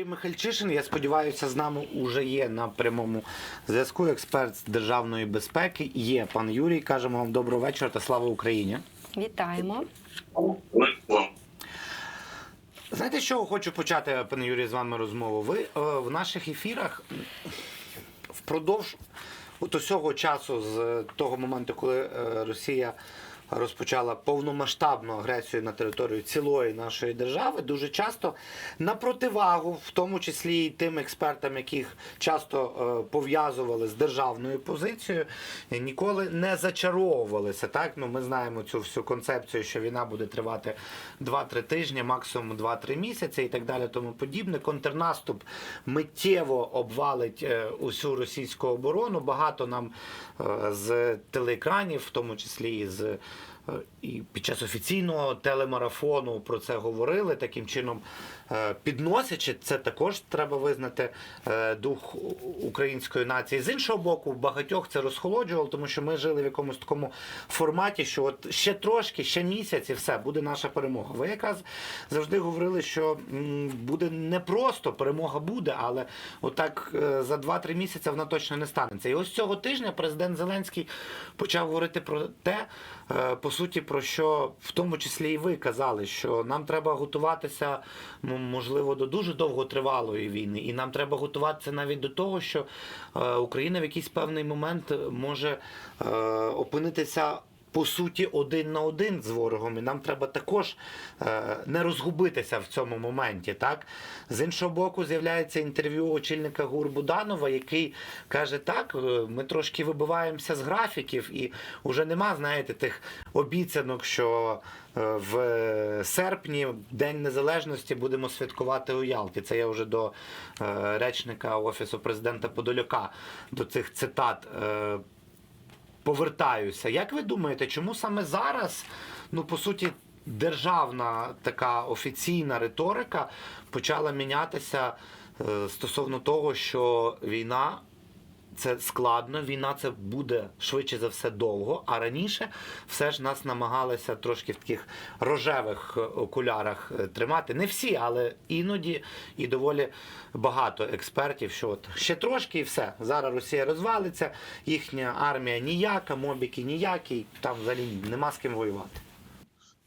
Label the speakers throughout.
Speaker 1: Юрій Михальчишин. Я сподіваюся, з нами уже є на прямому зв'язку. Експерт з державної безпеки. Є пан Юрій. Кажемо вам доброго вечора та слава Україні.
Speaker 2: Вітаємо.
Speaker 1: Знаєте, з чого хочу почати, пане Юрій, з вами розмову? Ви е, в наших ефірах впродовж от усього часу, з того моменту, коли е, Росія розпочала повномасштабну агресію на територію цілої нашої держави, дуже часто на противагу, в тому числі і тим експертам, яких часто е, пов'язували з державною позицією, ніколи не зачаровувалися. Так, ну ми знаємо цю всю концепцію, що війна буде тривати 2-3 тижні, максимум 2-3 місяці і так далі. Тому подібне. Контрнаступ миттєво обвалить е, усю російську оборону. Багато нам е, з телеекранів, в тому числі і з. Е, І під час офіційного телемарафону про це говорили. Таким чином, підносячи це також треба визнати е, дух української нації. З іншого боку, багатьох це розхолоджувало, тому що ми жили в якомусь такому форматі, що от ще трошки, ще місяць і все буде наша перемога. Ви якраз завжди говорили, що буде непросто, перемога буде, але отак е, за 2-3 місяці вона точно не станеться. І ось цього тижня президент Зеленський почав говорити про те, е, по суті, про що в тому числі і ви казали, що нам треба готуватися, можливо, до дуже довготривалої війни, і нам треба готуватися навіть до того, що е, Україна в якийсь певний момент може е, опинитися. По суті, один на один з ворогом, і нам треба також е, не розгубитися в цьому моменті. Так з іншого боку, з'являється інтерв'ю очільника ГУР Буданова, який каже: так, е, ми трошки вибиваємося з графіків, і вже нема, знаєте, тих обіцянок, що е, в серпні, День Незалежності, будемо святкувати у Ялті. Це я вже до речника офісу президента Подоляка, до цих цитат. Повертаюся. Як ви думаєте, чому саме зараз, ну по суті, державна така офіційна риторика почала мінятися е, стосовно того, що війна. Це складно, війна це буде швидше за все довго. А раніше все ж нас намагалися трошки в таких рожевих е, окулярах е, тримати. Не всі, але іноді і доволі багато експертів, що от ще трошки і все. Зараз Росія розвалиться, їхня армія ніяка, мобіки ніякі, там взагалі нема з ким воювати.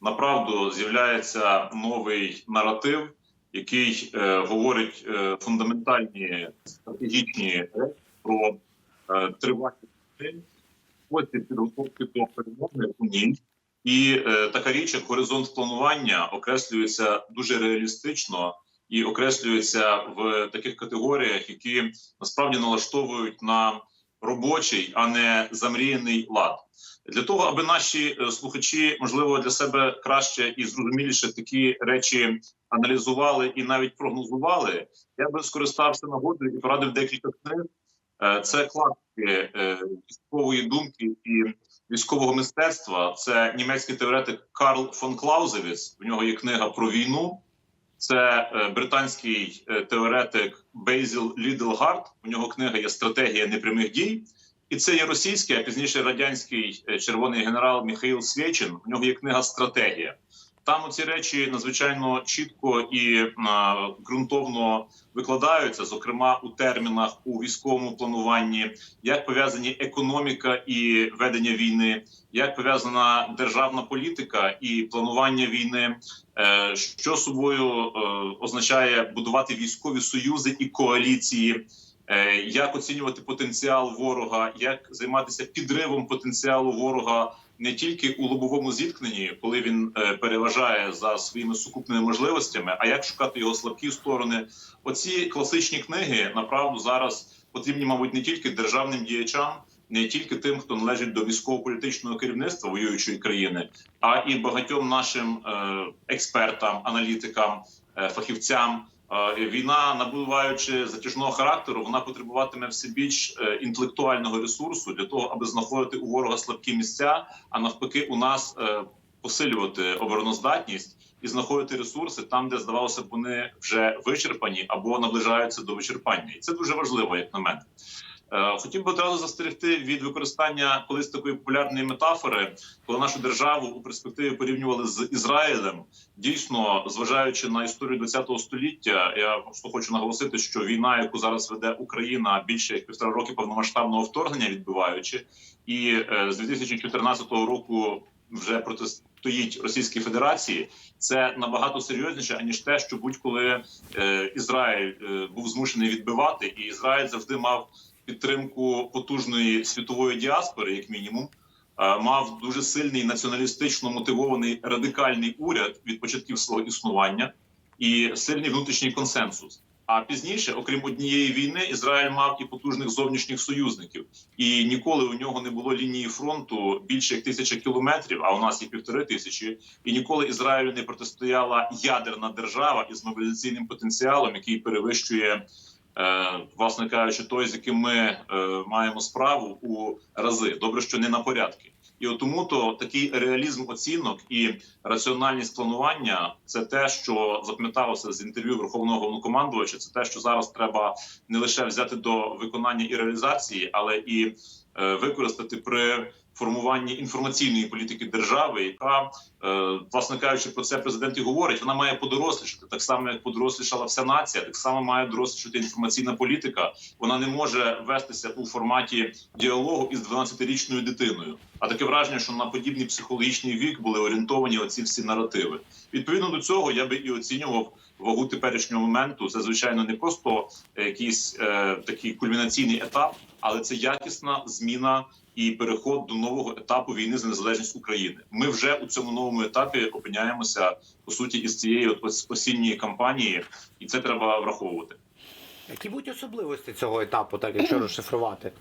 Speaker 3: направду з'являється новий наратив, який е, говорить е, фундаментальні стратегічні речі про е, тривалість спосіб підготовки до перемоги у ній. І е, така річ, як горизонт планування, окреслюється дуже реалістично і окреслюється в таких категоріях, які насправді налаштовують на робочий, а не замріяний лад. Для того, аби наші е, слухачі, можливо, для себе краще і зрозуміліше такі речі аналізували і навіть прогнозували, я би скористався нагодою і порадив декілька книг. Е, Це класики е, військової думки і військового мистецтва. Це німецький теоретик Карл фон Клаузевіц. В нього є книга про війну. Це е, британський теоретик Бейзіл Лідлгард. У нього книга є стратегія непрямих дій. І це є російський, а пізніше радянський червоний генерал Михаїл Свєчин. У нього є книга Стратегія. Там ці речі надзвичайно чітко і ґрунтовно викладаються, зокрема у термінах у військовому плануванні, як пов'язані економіка і ведення війни, як пов'язана державна політика і планування війни, е, що собою е, означає будувати військові союзи і коаліції. Е, Як оцінювати потенціал ворога, як займатися підривом потенціалу ворога не тільки у лобовому зіткненні, коли він е, переважає за своїми сукупними можливостями, а як шукати його слабкі сторони? Оці класичні книги направду зараз потрібні, мабуть, не тільки державним діячам, не тільки тим, хто належить до військово-політичного керівництва воюючої країни, а і багатьом нашим е, експертам, аналітикам, е, фахівцям. Е, Війна, набуваючи затяжного характеру, вона потребуватиме все більш е, інтелектуального ресурсу для того, аби знаходити у ворога слабкі місця, а навпаки, у нас е, посилювати обороноздатність і знаходити ресурси там, де здавалося б, вони вже вичерпані або наближаються до вичерпання. І це дуже важливо, як на мене. Е, Хотів би одразу застерегти від використання колись такої популярної метафори, коли нашу державу у перспективі порівнювали з Ізраїлем. Дійсно, зважаючи на історію ХХ століття, я просто хочу наголосити, що війна, яку зараз веде Україна, більше як півтора роки повномасштабного вторгнення відбиваючи, і е, з 2014 року вже протистоїть Російській Федерації. Це набагато серйозніше аніж те, що будь-коли е, Ізраїль був змушений відбивати, і Ізраїль завжди мав підтримку потужної світової діаспори, як мінімум. Мав дуже сильний націоналістично мотивований радикальний уряд від початків свого існування і сильний внутрішній консенсус. А пізніше, окрім однієї війни, Ізраїль мав і потужних зовнішніх союзників, і ніколи у нього не було лінії фронту більше як тисяча кілометрів. А у нас є півтори тисячі. І ніколи Ізраїлю не протистояла ядерна держава із мобілізаційним потенціалом, який перевищує, власне кажучи, той, з яким ми е, маємо справу у рази. Добре, що не на порядки. І от тому то такий реалізм оцінок і раціональність планування це те, що запам'яталося з інтерв'ю верховного головнокомандувача. Це те, що зараз треба не лише взяти до виконання і реалізації, але і е, використати при формуванні інформаційної політики держави, яка е, власне кажучи, про це президент і говорить. Вона має подорослішати так само, як подорослішала вся нація. Так само має дорослішати інформаційна політика. Вона не може вестися у форматі діалогу із 12-річною дитиною. А таке враження, що на подібний психологічний вік були орієнтовані оці всі наративи. Відповідно до цього, я би і оцінював вагу теперішнього моменту. Це звичайно не просто якийсь е, такий кульмінаційний етап, але це якісна зміна і переход до нового етапу війни за незалежність України. Ми вже у цьому новому етапі опиняємося по суті із цієї от осінньої кампанії, і це треба враховувати.
Speaker 1: Які будуть особливості цього етапу, так якщо розшифрувати?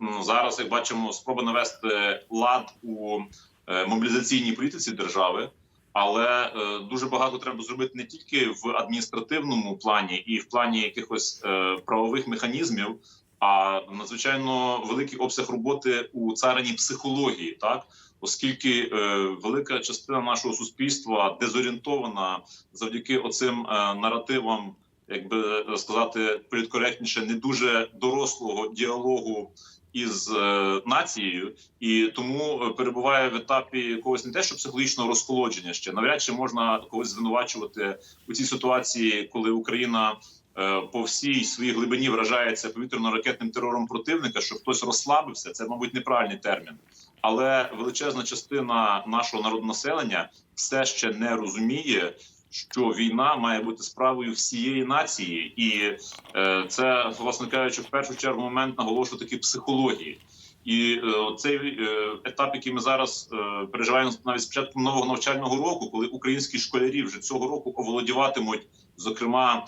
Speaker 3: Ну, зараз, як бачимо, спроба навести лад у е, мобілізаційній політиці держави, але е, дуже багато треба зробити не тільки в адміністративному плані і в плані якихось е, правових механізмів, а надзвичайно великий обсяг роботи у царині психології, так оскільки е, велика частина нашого суспільства дезорієнтована завдяки оцим е, наративам, якби сказати політкоректніше, не дуже дорослого діалогу із е, нацією, і тому перебуває в етапі якогось не те, що психологічного розхолодження ще навряд чи можна когось звинувачувати у цій ситуації, коли Україна. Е, По всій своїй глибині вражається повітряно-ракетним терором противника, що хтось розслабився. Це, мабуть, неправильний термін, але величезна частина нашого народонаселення все ще не розуміє, що війна має бути справою всієї нації, і е, це, власне кажучи, в першу чергу момент наголошую таки психології. І е, цей е, етап, який ми зараз е, переживаємо навіть з початку нового навчального року, коли українські школярі вже цього року оволодіватимуть, зокрема,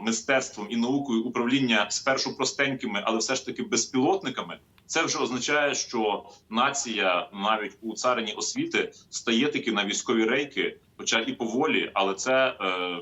Speaker 3: мистецтвом і наукою управління спершу простенькими, але все ж таки безпілотниками. Це вже означає, що нація навіть у царині освіти стає таки на військові рейки, хоча і поволі, але це е,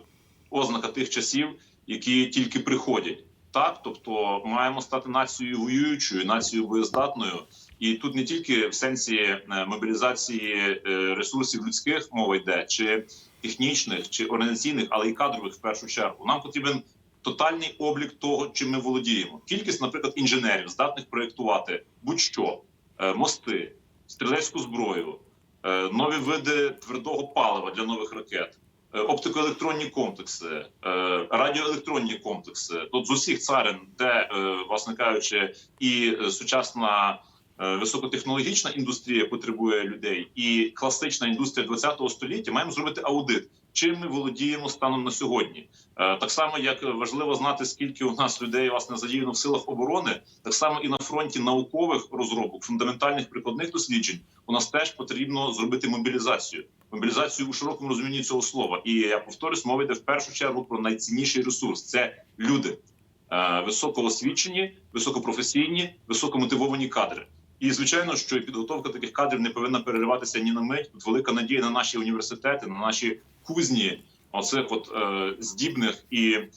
Speaker 3: ознака тих часів, які тільки приходять. Так, тобто маємо стати нацією воюючою, нацією боєздатною, і тут не тільки в сенсі е, мобілізації е, ресурсів людських мова йде, чи технічних, чи організаційних, але й кадрових в першу чергу. Нам потрібен тотальний облік того, чим ми володіємо. Кількість, наприклад, інженерів, здатних проєктувати будь-що е, мости, стрілецьку зброю, нові види твердого палива для нових ракет. Оптикоелектронні комплекси, радіоелектронні комплекси. Тут з усіх царин, де, власне кажучи, і сучасна високотехнологічна індустрія потребує людей, і класична індустрія ХХ століття, маємо зробити аудит. Чим ми володіємо станом на сьогодні? Е, Так само, як важливо знати, скільки у нас людей власне задіяно в силах оборони, так само і на фронті наукових розробок, фундаментальних прикладних досліджень, у нас теж потрібно зробити мобілізацію. Мобілізацію у широкому розумінні цього слова. І я повторюсь, мова йде в першу чергу про найцінніший ресурс це люди, Е, високоосвічені, високопрофесійні, високомотивовані кадри. І звичайно, що підготовка таких кадрів не повинна перериватися ні на мить. Тут велика надія на наші університети, на наші кузні, оцих от е, здібних і е,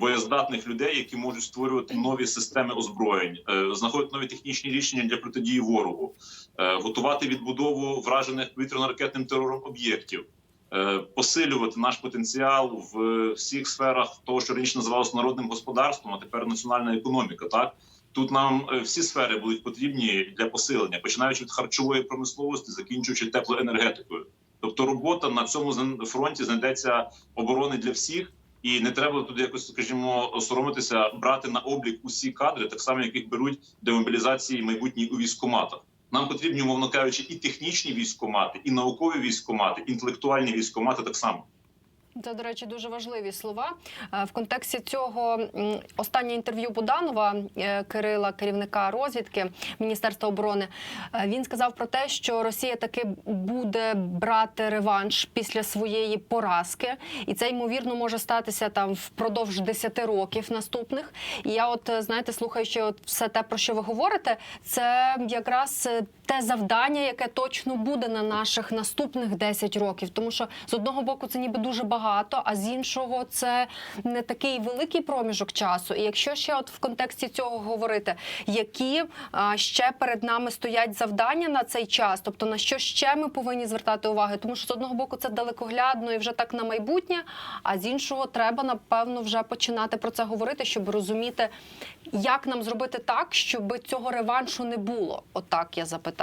Speaker 3: боєздатних людей, які можуть створювати нові системи озброєнь, е, знаходити нові технічні рішення для протидії ворогу, е, готувати відбудову вражених повітряно-ракетним терором об'єктів. е, посилювати наш потенціал в всіх сферах того, що раніше називалося народним господарством, а тепер національна економіка. Так тут нам е, всі сфери будуть потрібні для посилення, починаючи від харчової промисловості, закінчуючи теплоенергетикою. Тобто, робота на цьому фронті знайдеться оборони для всіх. І не треба тут якось, скажімо, соромитися брати на облік усі кадри, так само як їх беруть до мобілізації майбутній у військкоматах. Нам потрібні, умовно кажучи, і технічні військкомати, і наукові військкомати, інтелектуальні військкомати так само.
Speaker 2: Це, до речі, дуже важливі слова. Е, В контексті цього останнє інтерв'ю Буданова е, Кирила, керівника розвідки Міністерства оборони. е, Він сказав про те, що Росія таки буде брати реванш після своєї поразки, і це ймовірно може статися там впродовж 10 років наступних. І я, от знаєте, слухаючи от все те, про що ви говорите, це якраз те завдання, яке точно буде на наших наступних 10 років. Тому що з одного боку це ніби дуже багато, а з іншого це не такий великий проміжок часу. І якщо ще от в контексті цього говорити, які ще перед нами стоять завдання на цей час, тобто на що ще ми повинні звертати увагу, тому що з одного боку це далекоглядно і вже так на майбутнє, а з іншого треба напевно вже починати про це говорити, щоб розуміти, як нам зробити так, щоб цього реваншу не було. Отак я запитаю.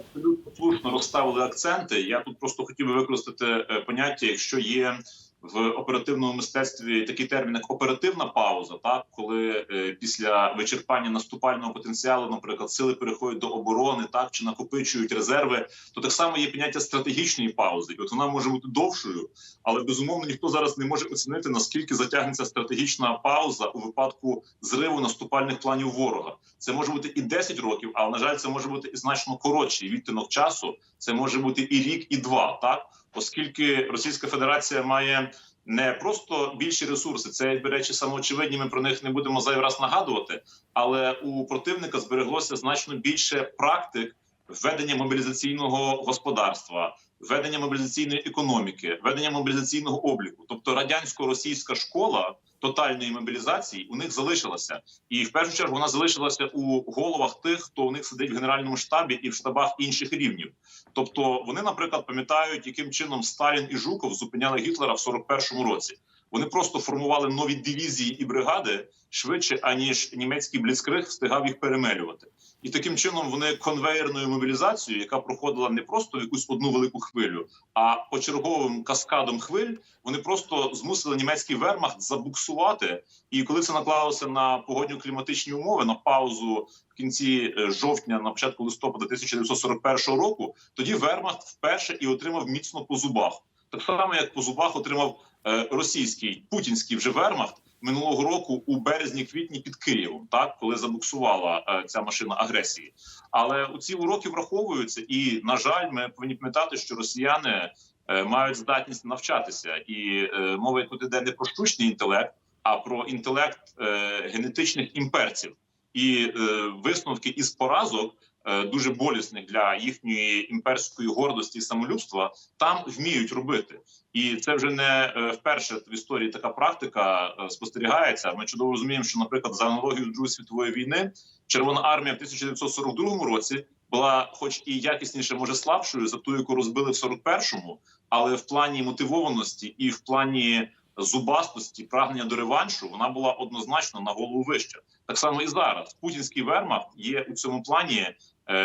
Speaker 3: Абсолютно слушно розставили акценти. Я тут просто хотів би використати е, поняття, якщо є в оперативному мистецтві такий термін, як оперативна пауза, так коли е, після вичерпання наступального потенціалу, наприклад, сили переходять до оборони, так чи накопичують резерви, то так само є поняття стратегічної паузи, і от вона може бути довшою, але безумовно ніхто зараз не може оцінити наскільки затягнеться стратегічна пауза у випадку зриву наступальних планів ворога. Це може бути і 10 років, але на жаль, це може бути і значно коротший відтинок часу. Це може бути і рік, і два, так оскільки Російська Федерація має не просто більші ресурси, це якби речі самоочевидні. Ми про них не будемо зайвий раз нагадувати. Але у противника збереглося значно більше практик Введення мобілізаційного господарства, ведення мобілізаційної економіки, ведення мобілізаційного обліку, тобто радянсько-російська школа тотальної мобілізації у них залишилася, і в першу чергу вона залишилася у головах тих, хто у них сидить в генеральному штабі і в штабах інших рівнів. Тобто вони, наприклад, пам'ятають, яким чином Сталін і Жуков зупиняли Гітлера в 41-му році. Вони просто формували нові дивізії і бригади швидше, аніж німецький бліцкриг встигав їх перемелювати. І таким чином вони конвейерною мобілізацією, яка проходила не просто в якусь одну велику хвилю, а почерговим каскадом хвиль, вони просто змусили німецький вермахт забуксувати. І коли це наклалося на погодньо кліматичні умови, на паузу в кінці е, жовтня, на початку листопада 1941 року, тоді вермахт вперше і отримав міцно по зубах. Так само, як по зубах отримав е, російський путінський вже вермахт минулого року у березні-квітні під Києвом, так коли забуксувала е, ця машина агресії. Але у ці уроки враховуються, і на жаль, ми повинні пам'ятати, що росіяни е, мають здатність навчатися, і е, мова тут іде не про штучний інтелект, а про інтелект генетичних імперців і висновки із поразок. Е, Дуже болісних для їхньої імперської гордості і самолюбства там вміють робити, і це вже не е, вперше в історії така практика е, спостерігається. Ми чудово розуміємо, що, наприклад, за аналогією Другої світової війни Червона армія в 1942 році була, хоч і якісніше, може слабшою за ту, яку розбили в 41-му, але в плані мотивованості і в плані зубастості, прагнення до реваншу, вона була однозначно на голову вища. Так само і зараз. Путінський вермахт є у цьому плані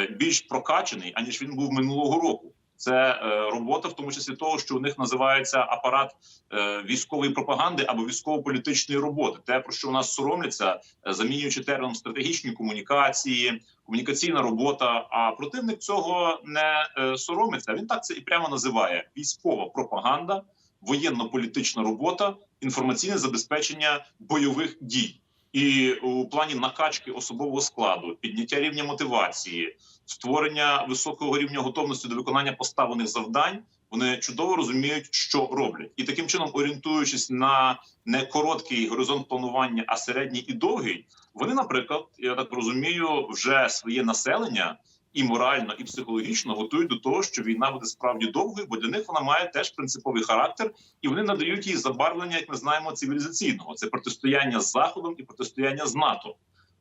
Speaker 3: більш прокачений аніж він був минулого року. Це е, робота, в тому числі того, що у них називається апарат е, військової пропаганди або військово-політичної роботи. Те, про що у нас соромляться, е, замінюючи терміном стратегічні комунікації, комунікаційна робота. А противник цього не е, соромиться. Він так це і прямо називає: військова пропаганда, воєнно-політична робота, інформаційне забезпечення бойових дій. І у плані накачки особового складу, підняття рівня мотивації, створення високого рівня готовності до виконання поставлених завдань, вони чудово розуміють, що роблять, і таким чином, орієнтуючись на не короткий горизонт планування, а середній і довгий, вони, наприклад, я так розумію, вже своє населення і морально, і психологічно готують до того, що війна буде справді довгою, бо для них вона має теж принциповий характер, і вони надають їй забарвлення, як ми знаємо, цивілізаційного. Це протистояння з заходом і протистояння з НАТО.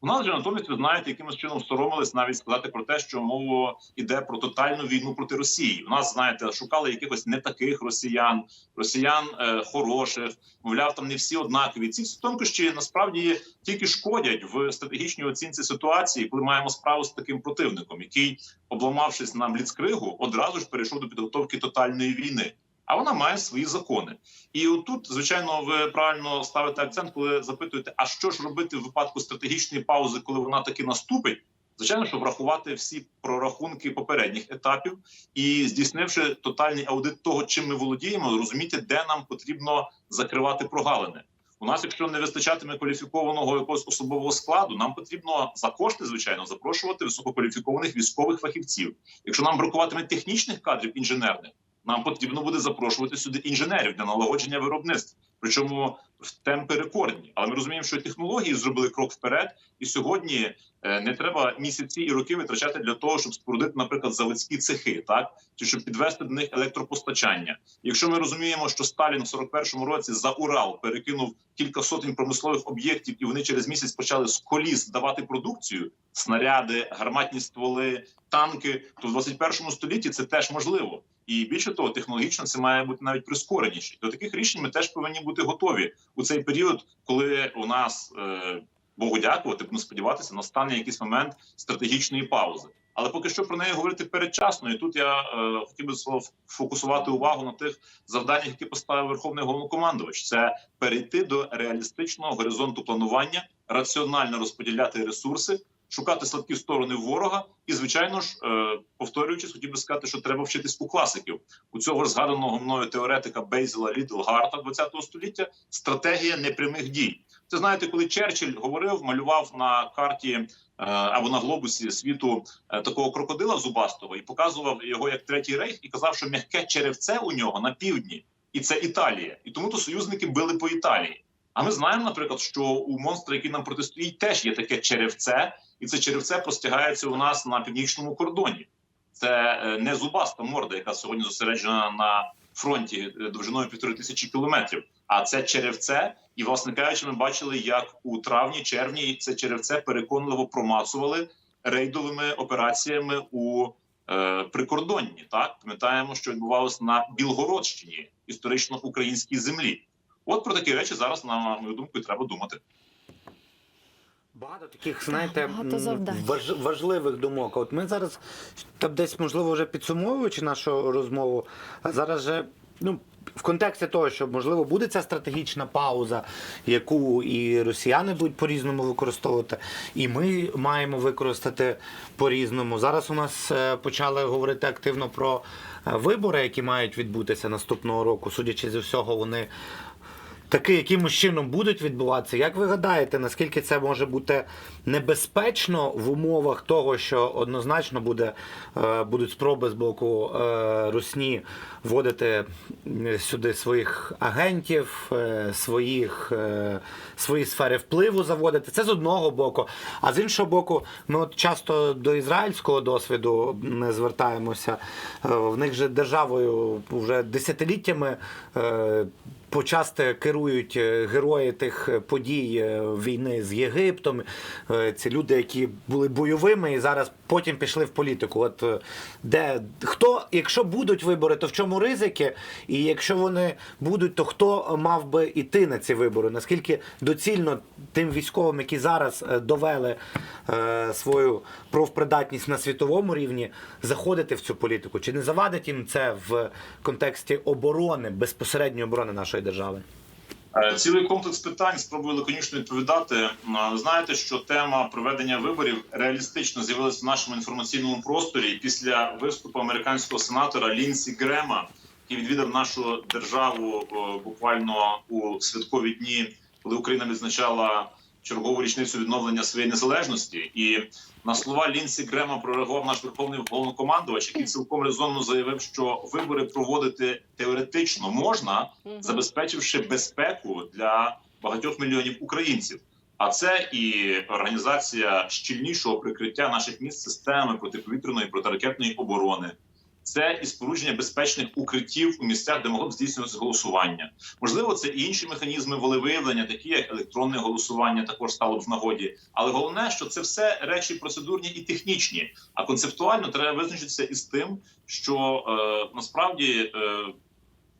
Speaker 3: У нас же натомість ви знаєте, якимось чином соромились навіть сказати про те, що мова йде про тотальну війну проти Росії. У нас знаєте, шукали якихось не таких росіян, росіян е, хороших. Мовляв, там не всі однакові. Ці тонкощі насправді тільки шкодять в стратегічній оцінці ситуації, коли маємо справу з таким противником, який, обламавшись на бліцкригу, одразу ж перейшов до підготовки тотальної війни. А вона має свої закони. І отут, звичайно, ви правильно ставите акцент, коли запитуєте, а що ж робити в випадку стратегічної паузи, коли вона таки наступить. Звичайно, що врахувати всі прорахунки попередніх етапів і здійснивши тотальний аудит того, чим ми володіємо, розуміти, де нам потрібно закривати прогалини. У нас, якщо не вистачатиме кваліфікованого якогось особового складу, нам потрібно за кошти, звичайно, запрошувати висококваліфікованих військових фахівців. Якщо нам бракуватиме технічних кадрів інженерних, нам потрібно буде запрошувати сюди інженерів для налагодження виробництва. Причому темпи рекордні. Але ми розуміємо, що технології зробили крок вперед, і сьогодні е, не треба місяці і роки витрачати для того, щоб спорудити, наприклад, заводські цехи, так чи щоб підвести до них електропостачання. Якщо ми розуміємо, що Сталін в 41-му році за Урал перекинув кілька сотень промислових об'єктів, і вони через місяць почали з коліс давати продукцію: снаряди, гарматні стволи, танки, то в 21 столітті це теж можливо. І більше того, технологічно це має бути навіть прискореніше. До таких рішень ми теж повинні бути готові у цей період, коли у нас е, Богу дякувати, будемо сподіватися, настане якийсь момент стратегічної паузи. Але поки що про неї говорити передчасно. І тут я е, хотів би фокусувати увагу на тих завданнях, які поставив Верховний головнокомандувач. Це перейти до реалістичного горизонту планування, раціонально розподіляти ресурси, шукати слабкі сторони ворога. І, звичайно ж, е, повторюючись, хотів би сказати, що треба вчитись у класиків у цього згаданого мною теоретика Бейзела Лідлгарта 20 століття. Стратегія непрямих дій. Це знаєте, коли Черчилль говорив, малював на карті е, або на глобусі світу е, такого крокодила зубастого і показував його як третій рейх, і казав, що м'яке черевце у нього на півдні, і це Італія. І тому то союзники били по Італії. А ми знаємо, наприклад, що у монстра, який нам протистоїть, теж є таке черевце, і це черевце простягається у нас на північному кордоні. Це е, не зубаста морда, яка сьогодні зосереджена на фронті е, довжиною півтори тисячі кілометрів. А це черевце, і власне кажучи, ми бачили, як у травні, червні це черевце переконливо промацували рейдовими операціями у е, прикордонні. Так пам'ятаємо, що відбувалося на Білгородщині, історично українській землі. От про такі речі зараз, на мою думку, і треба думати.
Speaker 1: Багато таких, знаєте, важ, важливих думок. От ми зараз там десь, можливо, вже підсумовуючи нашу розмову, а зараз же. Ну, в контексті того, що можливо буде ця стратегічна пауза, яку і росіяни будуть по-різному використовувати, і ми маємо використати по-різному. Зараз у нас е, почали говорити активно про е, вибори, які мають відбутися наступного року. Судячи зі всього, вони таки якимось чином будуть відбуватися. Як ви гадаєте, наскільки це може бути небезпечно в умовах того, що однозначно буде, е, будуть спроби з боку е, Русні вводити сюди своїх агентів, е, своїх, свої сфери впливу заводити? Це з одного боку. А з іншого боку, ми от часто до ізраїльського досвіду не звертаємося. В них же державою вже десятиліттями. Почасти керують е, герої тих е, подій е, війни з Єгиптом. Ці люди, які були бойовими і зараз потім пішли в політику. От де хто, якщо будуть вибори, то в чому ризики? І якщо вони будуть, то хто мав би іти на ці вибори? Наскільки доцільно тим військовим, які зараз довели свою профпридатність на світовому рівні, заходити в цю політику? Чи не завадить їм це в контексті оборони, безпосередньої оборони нашої держави?
Speaker 3: Е, Цілий комплекс питань спробую лаконічно відповідати. Е, Знаєте, що тема проведення виборів реалістично з'явилася в нашому інформаційному просторі після виступу американського сенатора Лінсі Грема, який відвідав нашу державу е, буквально у святкові дні, коли Україна відзначала чергову річницю відновлення своєї незалежності. І на слова Лінсі Грема прореагував наш верховний головнокомандувач, який цілком резонно заявив, що вибори проводити теоретично можна забезпечивши безпеку для багатьох мільйонів українців. А це і організація щільнішого прикриття наших міст системи протиповітряної протиракетної оборони, це і спорудження безпечних укриттів у місцях, де могло б здійснюватися голосування. Можливо, це і інші механізми волевиявлення, такі як електронне голосування, також стало б в нагоді. Але головне, що це все речі процедурні і технічні. А концептуально треба визначитися із тим, що е, насправді. Е,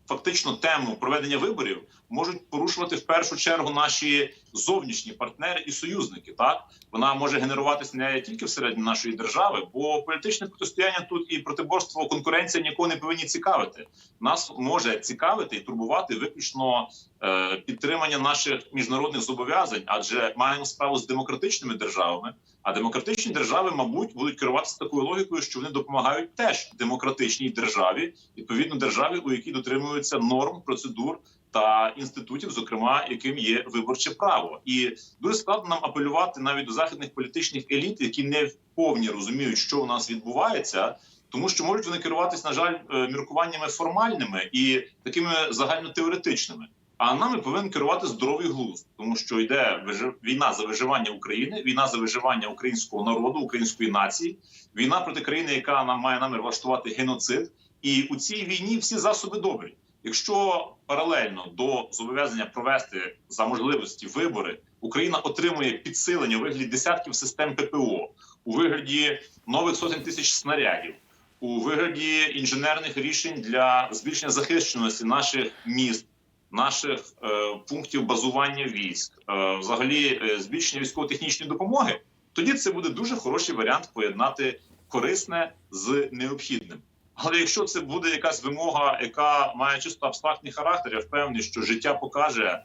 Speaker 3: Фактично тему проведення виборів можуть порушувати в першу чергу наші зовнішні партнери і союзники. Так вона може генеруватися не тільки всередині нашої держави, бо політичне протистояння тут і протиборство конкуренція нікого не повинні цікавити. Нас може цікавити і турбувати виключно е, підтримання наших міжнародних зобов'язань, адже маємо справу з демократичними державами. А демократичні держави, мабуть, будуть керуватися такою логікою, що вони допомагають теж демократичній державі, відповідно державі, у якій дотримуються норм, процедур та інститутів, зокрема яким є виборче право, і дуже складно нам апелювати навіть до західних політичних еліт, які не вповні розуміють, що у нас відбувається. Тому що можуть вони керуватись, на жаль, е, міркуваннями формальними і такими загальнотеоретичними. А нами повинен керувати здоровий глузд, тому що йде війна за виживання України, війна за виживання українського народу, української нації, війна проти країни, яка нам має намір влаштувати геноцид. І у цій війні всі засоби добрі. Якщо паралельно до зобов'язання провести за можливості вибори, Україна отримує підсилення у вигляді десятків систем ППО, у вигляді нових сотень тисяч снарядів, у вигляді інженерних рішень для збільшення захищеності наших міст, наших е, пунктів базування військ, е, взагалі е, збільшення військово-технічної допомоги, тоді це буде дуже хороший варіант поєднати корисне з необхідним. Але якщо це буде якась вимога, яка має чисто абстрактний характер, я впевнений, що життя покаже,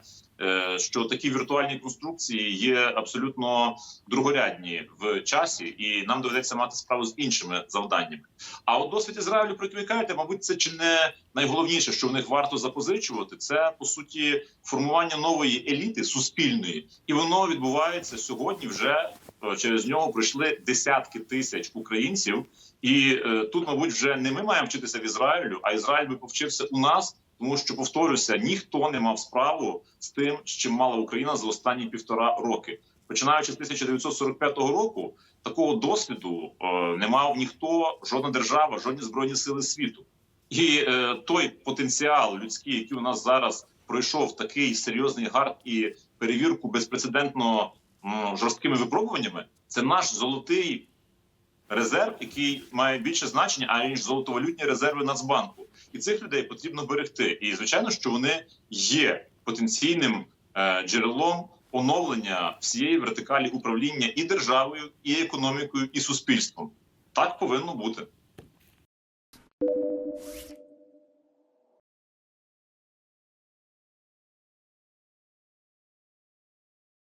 Speaker 3: що такі віртуальні конструкції є абсолютно другорядні в часі, і нам доведеться мати справу з іншими завданнями. А от досвід Ізраїлю, про який ви кажете, мабуть, це чи не найголовніше, що в них варто запозичувати, це по суті формування нової еліти суспільної, і воно відбувається сьогодні. Вже е, через нього пройшли десятки тисяч українців. І е, тут, мабуть, вже не ми маємо вчитися в Ізраїлю, а Ізраїль би повчився у нас, тому що повторюся, ніхто не мав справу з тим, з чим мала Україна за останні півтора роки. Починаючи з 1945 року, такого досвіду е, не мав ніхто, жодна держава, жодні збройні сили світу. І е, той потенціал людський, який у нас зараз пройшов такий серйозний гард і перевірку безпрецедентно м, жорсткими випробуваннями, це наш золотий резерв, який має більше значення аніж золотовалютні резерви Нацбанку, і цих людей потрібно берегти. І звичайно, що вони є потенційним е, джерелом оновлення всієї вертикалі управління і державою, і економікою, і суспільством. Так повинно бути.